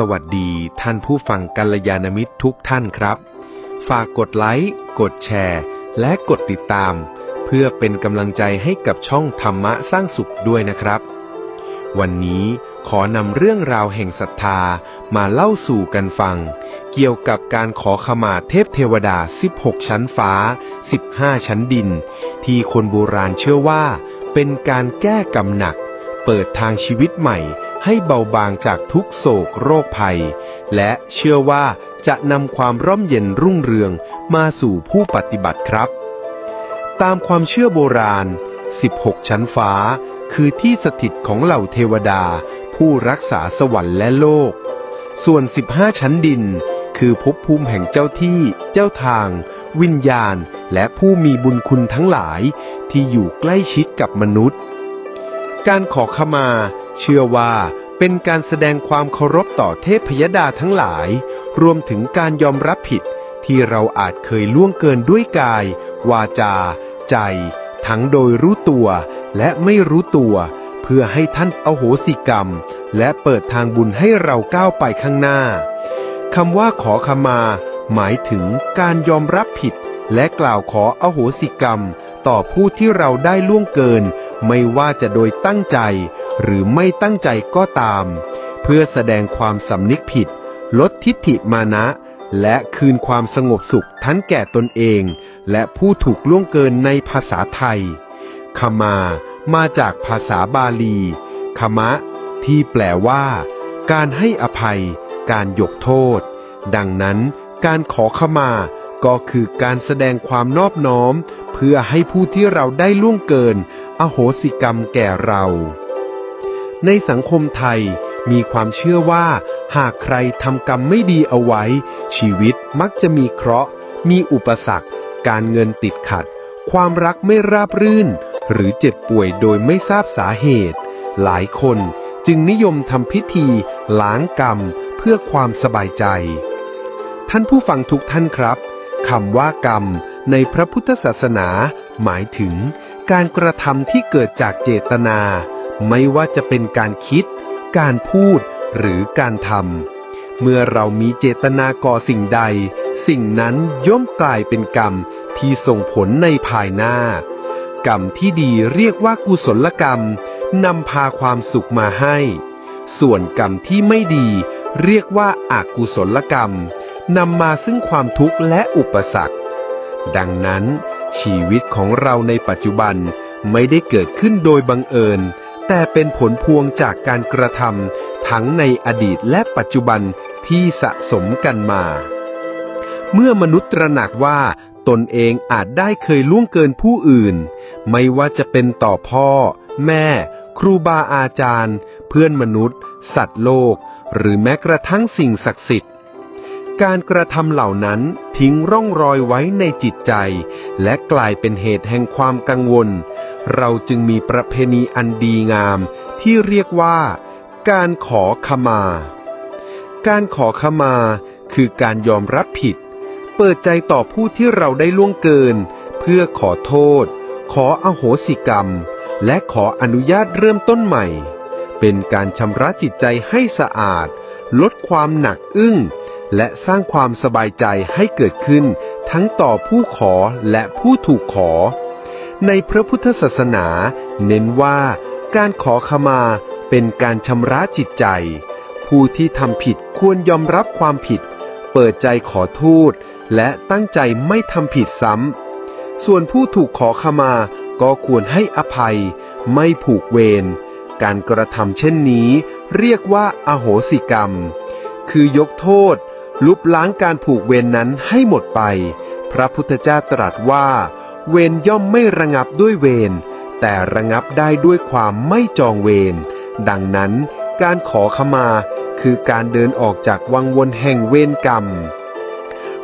สวัสดีท่านผู้ฟังกัลยาณมิตรทุกท่านครับ ฝากกดไลค์ กดแชร์ และกดติดตาม เพื่อเป็นกำลังใจให้กับช่องธรรมะสร้างสุขด้วยนะครับ วันนี้ขอนำเรื่องราวแห่งศรัทธามาเล่าสู่กันฟัง เกี่ยวกับการขอขมาเทพเทวดา 16 ชั้นฟ้า 15 ชั้นดิน ที่คนโบราณเชื่อว่า เป็นการแก้กรรมหนัก เปิดทางชีวิตใหม่ ให้เบาบางจากทุกโศกโรคภัย และเชื่อว่าจะนำความร่มเย็นรุ่งเรืองมาสู่ผู้ปฏิบัติครับ ตามความเชื่อโบราณ 16 ชั้นฟ้า คือที่สถิตของเหล่าเทวดา ผู้รักษาสวรรค์และโลก ส่วน 15 ชั้นดิน คือภพภูมิแห่งเจ้าที่ เจ้าทาง วิญญาณ และผู้มีบุญคุณทั้งหลายที่อยู่ใกล้ชิดกับมนุษย์ การขอขมา เชื่อว่าเป็นการแสดงความเคารพต่อเทพยดาทั้งหลาย รวมถึงการยอมรับผิด ที่เราอาจเคยล่วงเกินด้วยกาย วาจา ใจ ทั้งโดยรู้ตัวและไม่รู้ตัว เพื่อให้ท่านอโหสิกรรม และเปิดทางบุญให้เราก้าวไปข้างหน้าคำว่าขอขมา หมายถึงการยอมรับผิด และกล่าวขออโหสิกรรม ต่อผู้ที่เราได้ล่วงเกิน ไม่ว่าจะโดยตั้งใจหรือไม่ตั้งใจก็ตาม เพื่อแสดงความสำนึกผิด ลดทิฏฐิมานะ และคืนความสงบสุขทั้งแก่ตนเอง และผู้ถูกล่วงเกินในภาษาไทย ขมา มาจากภาษาบาลี ขมะ ที่แปลว่า การให้อภัย การยกโทษ ดังนั้นการขอขมาก็คือการแสดงความนอบน้อม เพื่อให้ผู้ที่เราได้ล่วงเกิน อโหสิกรรมแก่เรา ในสังคมไทยมีความเชื่อว่า หากใครทำกรรมไม่ดีเอาไว้ ชีวิตมักจะมีเคราะห์ มีอุปสรรค การเงินติดขัด ความรักไม่ราบรื่น หรือเจ็บป่วยโดยไม่ทราบสาเหตุ หลายคนจึงนิยมทำพิธีล้างกรรมเพื่อความสบายใจ ท่านผู้ฟังทุกท่านครับคำว่ากรรมในพระพุทธศาสนา หมายถึง การกระทำที่เกิดจากเจตนา ไม่ว่าจะเป็นการคิด การพูด หรือการทำเมื่อเรามีเจตนาก่อสิ่งใด สิ่งนั้นย่อมกลายเป็นกรรมที่ส่งผลในภายหน้า กรรมที่ดีเรียกว่ากุศลกรรมนำพาความสุขมาให้ ส่วนกรรมที่ไม่ดีเรียกว่าอากุศลกรรมนำมาซึ่งความทุกข์และอุปสรรค ดังนั้น ชีวิตของเราในปัจจุบันไม่ได้เกิดขึ้นโดยบังเอิญ แต่เป็นผลพวงจากการกระทำทั้งในอดีตและปัจจุบันที่สะสมกันมา เมื่อมนุษย์ตระหนักว่าตนเองอาจได้เคยล่วงเกินผู้อื่น ไม่ว่าจะเป็นต่อพ่อ แม่ ครูบาอาจารย์ เพื่อนมนุษย์ สัตว์โลก หรือแม้กระทั่งสิ่งศักดิ์สิทธิ์ การกระทำเหล่านั้นทิ้งร่องรอยไว้ในจิตใจ และกลายเป็นเหตุแห่งความกังวล เราจึงมีประเพณีอันดีงาม ที่เรียกว่า การขอขมา การขอขมาคือการยอมรับผิด เปิดใจต่อผู้ที่เราได้ล่วงเกิน เพื่อขอโทษ ขออโหสิกรรม และขออนุญาตเริ่มต้นใหม่ เป็นการชำระจิตใจให้สะอาด ลดความหนักอึ้ง และสร้างความสบายใจให้เกิดขึ้น ทั้งต่อผู้ขอและผู้ถูกขอ ในพระพุทธศาสนา เน้นว่าการขอขมาเป็นการชำระจิตใจ ผู้ที่ทำผิดควรยอมรับความผิด เปิดใจขอโทษและตั้งใจไม่ทำผิดซ้ำ ส่วนผู้ถูกขอขมาก็ควรให้อภัย ไม่ผูกเวร การกระทำเช่นนี้ เรียกว่าอโหสิกรรม คือยกโทษ ลุบล้างการผูกเวรนนั้นให้หมดไป พระพุทธเจ้าตรัสว่า เวรย่อมไม่ระงับด้วยเวรแต่ระงับได้ด้วยความไม่จองเวรดังนั้นการขอขมาคือการเดินออกจากวังวนแห่งเวรกรรม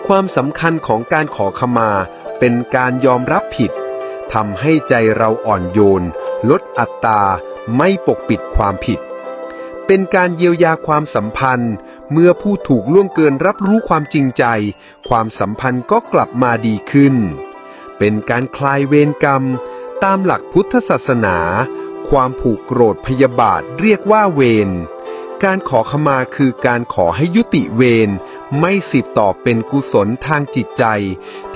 ความสำคัญของการขอขมาเป็นการยอมรับผิดทำให้ใจเราอ่อนโยน ลดอัตราไม่ปกปิดความผิด เป็นการเยียวยาความสัมพันธ์ เมื่อผู้ถูกล่วงเกินรับรู้ความจริงใจ ความสัมพันธ์ก็กลับมาดีขึ้น เป็นการคลายเวรกรรม ตามหลักพุทธศาสนา ความผูกโกรธพยาบาทเรียกว่าเวร การขอขมาคือการขอให้ยุติเวรไม่สืบต่อเป็นกุศลทางจิตใจ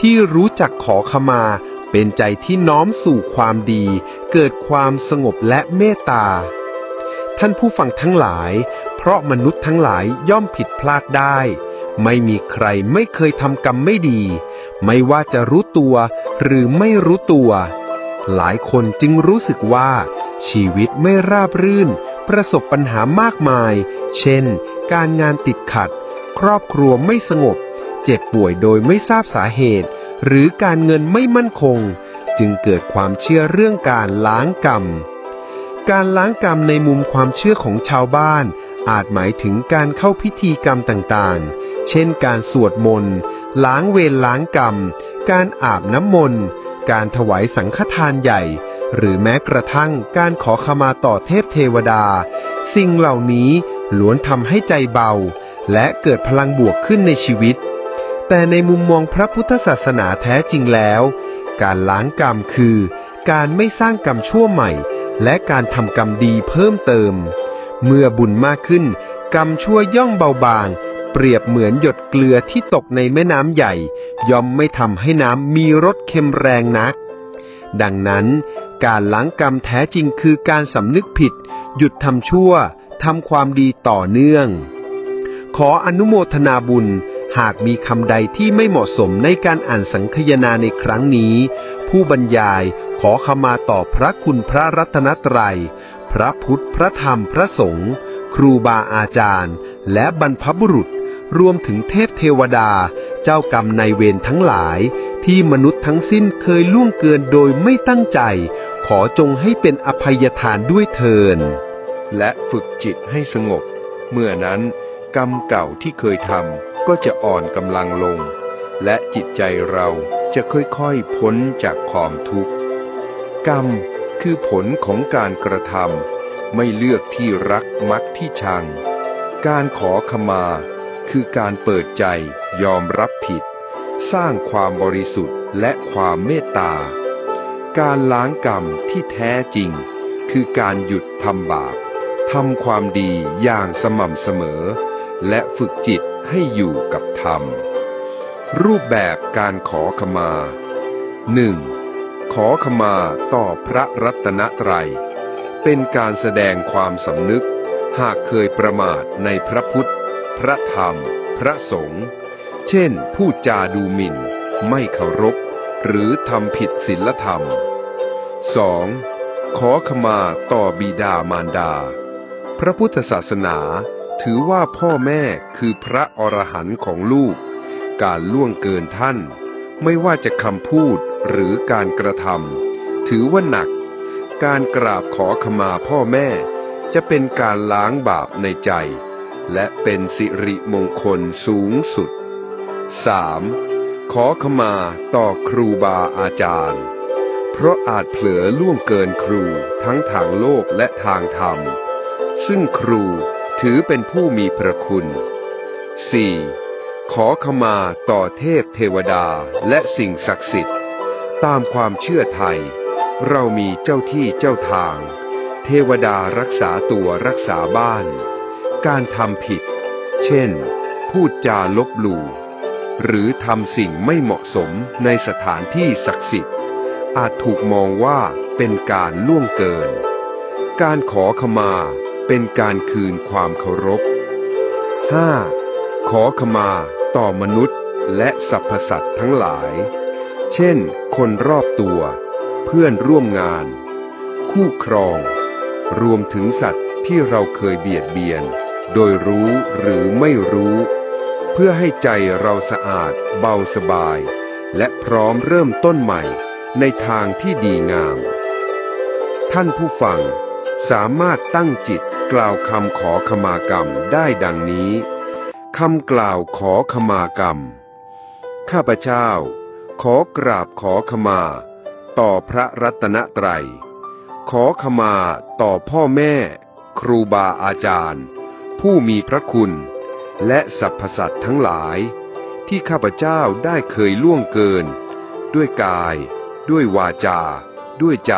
ที่รู้จักขอขมา เป็นใจที่น้อมสู่ความดี เกิดความสงบและเมตตา ท่านผู้ฟังทั้งหลาย ราะมนุษย์ทั้งหลายย่อมผิดพลาดได้ ไม่มีใครไม่เคยทำกรรมไม่ดี ไม่ว่าจะรู้ตัวหรือไม่รู้ตัว หลายคนจึงรู้สึกว่า ชีวิตไม่ราบรื่น ประสบปัญหามากมาย เช่น การงานติดขัด ครอบครัวไม่สงบ เจ็บป่วยโดยไม่ทราบสาเหตุ หรือการเงินไม่มั่นคง จึงเกิดความเชื่อเรื่องการล้างกรรมการล้างกรรมในมุมความเชื่อของชาวบ้าน อาจหมายถึงการเข้าพิธีกรรมต่างๆ เช่นการสวดมนต์ ล้างเวรล้างกรรม การอาบน้ำมนต์ การถวายสังฆทานใหญ่ หรือแม้กระทั่งการขอขมาต่อเทพเทวดา สิ่งเหล่านี้ล้วนทำให้ใจเบา และเกิดพลังบวกขึ้นในชีวิต แต่ในมุมมองพระพุทธศาสนาแท้จริงแล้ว การล้างกรรมคือ การไม่สร้างกรรมชั่วใหม่ และการทำกรรมดีเพิ่มเติม เมื่อบุญมากขึ้น กรรมชั่วย่อมเบาบาง เปรียบเหมือนหยดเกลือที่ตกในแม่น้ำใหญ่ ย่อมไม่ทำให้น้ำมีรสเค็มแรงนัก ดังนั้นการล้างกรรมแท้จริงคือการสำนึกผิด หยุดทำชั่วทำความดีต่อเนื่อง ขออนุโมทนาบุญหากมีคำใดที่ไม่เหมาะสมในการอ่านสังคยนาในครั้งนี้ ผู้บรรยายขอขมาต่อพระคุณพระรัตนตรัย พระพุทธพระธรรมพระสงฆ์ครูบาอาจารย์ และบรรพบุรุษ รวมถึงเทพเทวดา เจ้ากรรมนายเวรทั้งหลาย ที่มนุษย์ทั้งสิ้นเคยล่วงเกินโดยไม่ตั้งใจ ขอจงให้เป็นอภัยทานด้วยเทินและฝึกจิตให้สงบ เมื่อนั้นกรรมเก่าที่เคยทำก็จะอ่อนกำลังลง และจิตใจเราจะค่อยๆพ้นจากความทุกข์ กรรม คือผลของการกระทำไม่เลือกที่รักมักที่ชัง การขอขมา คือการเปิดใจยอมรับผิด สร้างความบริสุทธิ์และความเมตตา การล้างกรรมที่แท้จริง คือการหยุดทำบาปทำความดีอย่างสม่ำเสมอ และฝึกจิตให้อยู่กับธรรม รูปแบบการขอขมา 1. ขอขมาต่อพระรัตนตรัย เป็นการแสดงความสำนึก หากเคยประมาทในพระพุทธ พระธรรม พระสงฆ์เช่น พูดจาดูหมิ่น ไม่เคารพ หรือทำผิดศีลธรรม 2. ขอขมาต่อบิดามารดา พระพุทธศาสนาถือว่าพ่อแม่คือพระอรหันต์ของลูก การล่วงเกินท่าน ไม่ว่าจะคำพูดหรือการกระทำถือว่าหนัก การกราบขอขมาพ่อแม่ จะเป็นการล้างบาปในใจ และเป็นสิริมงคลสูงสุด 3. ขอขมาต่อครูบาอาจารย์ เพราะอาจเผลอล่วงเกินครูทั้งทางโลกและทางธรรม ซึ่งครูถือเป็นผู้มีพระคุณ 4. ขอขมาต่อเทพเทวดาและสิ่งศักดิ์สิทธิ์ ตามความเชื่อไทย เรามีเจ้าที่เจ้าทาง เทวดารักษาตัวรักษาบ้าน การทำผิด เช่น พูดจาลบหลู่หรือทำสิ่งไม่เหมาะสมในสถานที่ศักดิ์สิทธิ์ อาจถูกมองว่าเป็นการล่วงเกิน การขอขมาเป็นการคืนความเคารพ 5. ขอขมาต่อมนุษย์และสรรพสัตว์ทั้งหลาย เช่น คนรอบตัว เพื่อนร่วมงาน คู่ครอง รวมถึงสัตว์ที่เราเคยเบียดเบียน โดยรู้หรือไม่รู้ เพื่อให้ใจเราสะอาด เบาสบาย และพร้อมเริ่มต้นใหม่ในทางที่ดีงาม ท่านผู้ฟังสามารถตั้งจิตกล่าวคำขอขมากรรมได้ดังนี้ คำกล่าวขอขมากรรม ข้าพเจ้า ขอกราบขอขมา ต่อพระรัตนตรัย ขอขมาต่อพ่อแม่ ครูบาอาจารย์ ผู้มีพระคุณ และสรรพสัตว์ทั้งหลาย ที่ข้าพเจ้าได้เคยล่วงเกิน ด้วยกาย ด้วยวาจา ด้วยใจ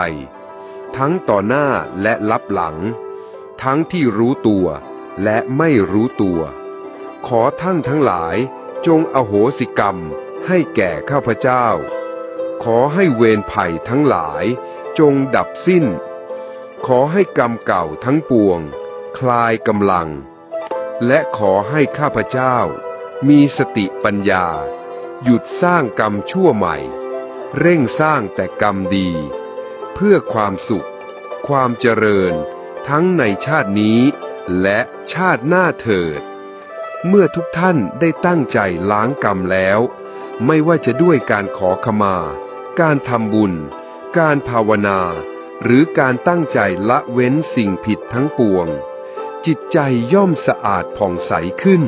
ทั้งต่อหน้าและลับหลัง ทั้งที่รู้ตัวและไม่รู้ตัว ขอท่านทั้งหลายจงอโหสิกรรมให้แก่ข้าพเจ้า ขอให้เวรภัยทั้งหลายจงดับสิ้น ขอให้กรรมเก่าทั้งปวง คลายกำลัง และขอให้ข้าพเจ้า มีสติปัญญา หยุดสร้างกรรมชั่วใหม่ เร่งสร้างแต่กรรมดี เพื่อความสุข ความเจริญ ทั้งในชาตินี้และชาติหน้าเถิด เมื่อทุกท่านได้ตั้งใจล้างกรรมแล้ว ไม่ว่าจะด้วยการขอขมา การทำบุญ การภาวนา หรือการตั้งใจละเว้นสิ่งผิดทั้งปวง จิตใจย่อมสะอาดผ่องใสขึ้น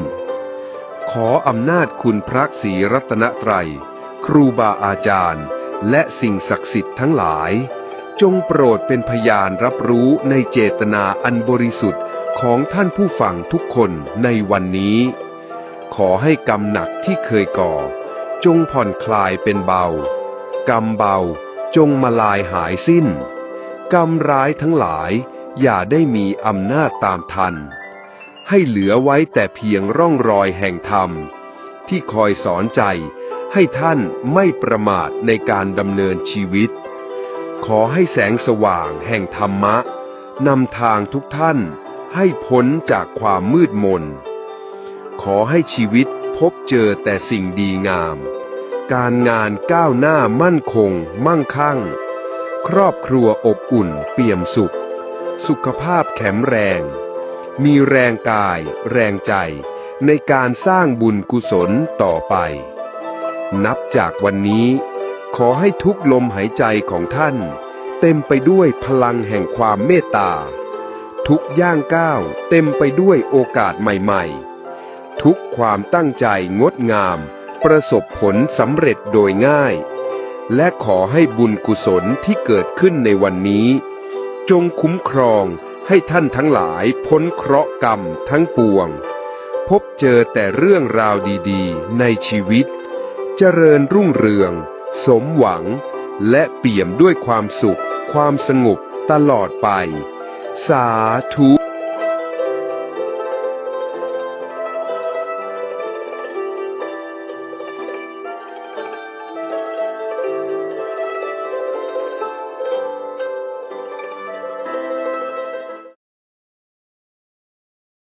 ขออำนาจคุณพระศรีรัตนตรัย ครูบาอาจารย์ และสิ่งศักดิ์สิทธิ์ทั้งหลาย จงโปรดเป็นพยานรับรู้ในเจตนาอันบริสุทธิ์ ของท่านผู้ฟังทุกคนในวันนี้ ขอให้กรรมหนักที่เคยก่อ จงผ่อนคลายเป็นเบา กรรมเบาจงมาลายหายสิ้น กรรมร้ายทั้งหลายอย่าได้มีอำนาจตามทัน ให้เหลือไว้แต่เพียงร่องรอยแห่งธรรม ที่คอยสอนใจให้ท่านไม่ประมาทในการดำเนินชีวิต ขอให้แสงสว่างแห่งธรรมะนำทางทุกท่าน ให้พ้นจากความมืดมน ขอให้ชีวิตพบเจอแต่สิ่งดีงาม การงานก้าวหน้ามั่นคง มั่งคั่ง ครอบครัวอบอุ่นเปี่ยมสุข สุขภาพแข็งแรง มีแรงกาย แรงใจ ในการสร้างบุญกุศลต่อไป นับจากวันนี้ ขอให้ทุกลมหายใจของท่าน เต็มไปด้วยพลังแห่งความเมตตา ทุกย่างก้าวเต็มไปด้วยโอกาสใหม่ๆ ทุกความตั้งใจงดงาม ประสบผลสำเร็จโดยง่าย และขอให้บุญกุศลที่เกิดขึ้นในวันนี้ จงคุ้มครองให้ท่านทั้งหลายพ้นเคราะห์กรรมทั้งปวง พบเจอแต่เรื่องราวดีๆ ในชีวิต เจริญรุ่งเรือง สมหวัง และเปี่ยมด้วยความสุข ความสงบตลอดไป สาธุ